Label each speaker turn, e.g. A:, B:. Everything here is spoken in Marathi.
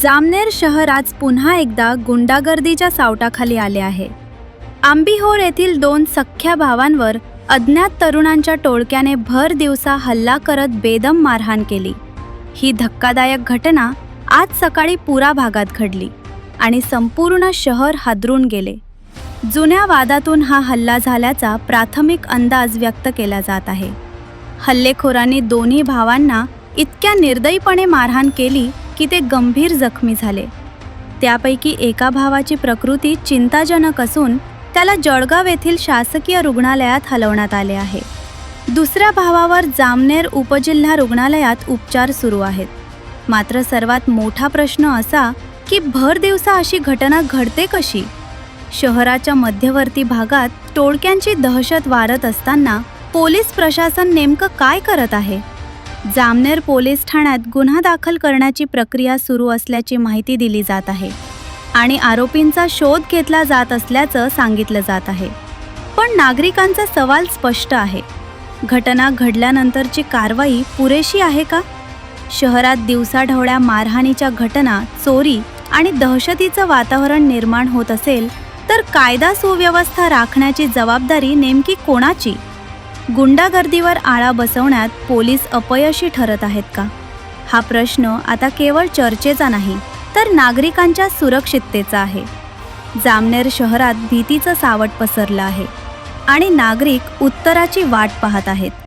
A: जामनेर शहर आज पुन्हा एकदा गुंडागर्दीच्या सावटाखाली आले आहे. आंबिहोर येथील दोन सख्ख्या भावांवर अज्ञात तरुणांच्या टोळक्याने भर दिवसा हल्ला करत बेदम मारहाण केली. ही धक्कादायक घटना आज सकाळी पुरा भागात घडली आणि संपूर्ण शहर हादरून गेले. जुन्या वादातून हा हल्ला झाल्याचा प्राथमिक अंदाज व्यक्त केला जात आहे. हल्लेखोरांनी दोन्ही भावांना इतक्या निर्दयीपणे मारहाण केली की ते गंभीर जखमी झाले. त्यापैकी एका भावाची प्रकृती चिंताजनक असून त्याला जळगाव येथील शासकीय रुग्णालयात हलवण्यात आले आहे. दुसऱ्या भावावर जामनेर उपजिल्हा रुग्णालयात उपचार सुरू आहेत. मात्र सर्वात मोठा प्रश्न असा की भर दिवसा अशी घटना घडते कशी? शहराच्या मध्यवर्ती भागात टोळक्यांची दहशत वाढत असताना पोलीस प्रशासन नेमकं काय करत आहे? जामनेर पोलीस ठाण्यात गुन्हा दाखल करण्याची प्रक्रिया सुरू असल्याची माहिती दिली जात आहे आणि आरोपींचा शोध घेतला जात असल्याचं सांगितलं जात आहे. पण नागरिकांचा सवाल स्पष्ट आहे. घटना घडल्यानंतरची कारवाई पुरेशी आहे का? शहरात दिवसाढवळ्या मारहाणीच्या घटना चोरी आणि दहशतीचं वातावरण निर्माण होत असेल तर कायदा सुव्यवस्था राखण्याची जबाबदारी नेमकी कोणाची? गुंडागर्दीवर आळा बसवण्यात पोलीस अपयशी ठरत आहेत का? हा प्रश्न आता केवळ चर्चेचा नाही तर नागरिकांच्या सुरक्षिततेचा आहे. जामनेर शहरात भीतीचं सावट पसरलं आहे आणि नागरिक उत्तराची वाट पाहत आहेत.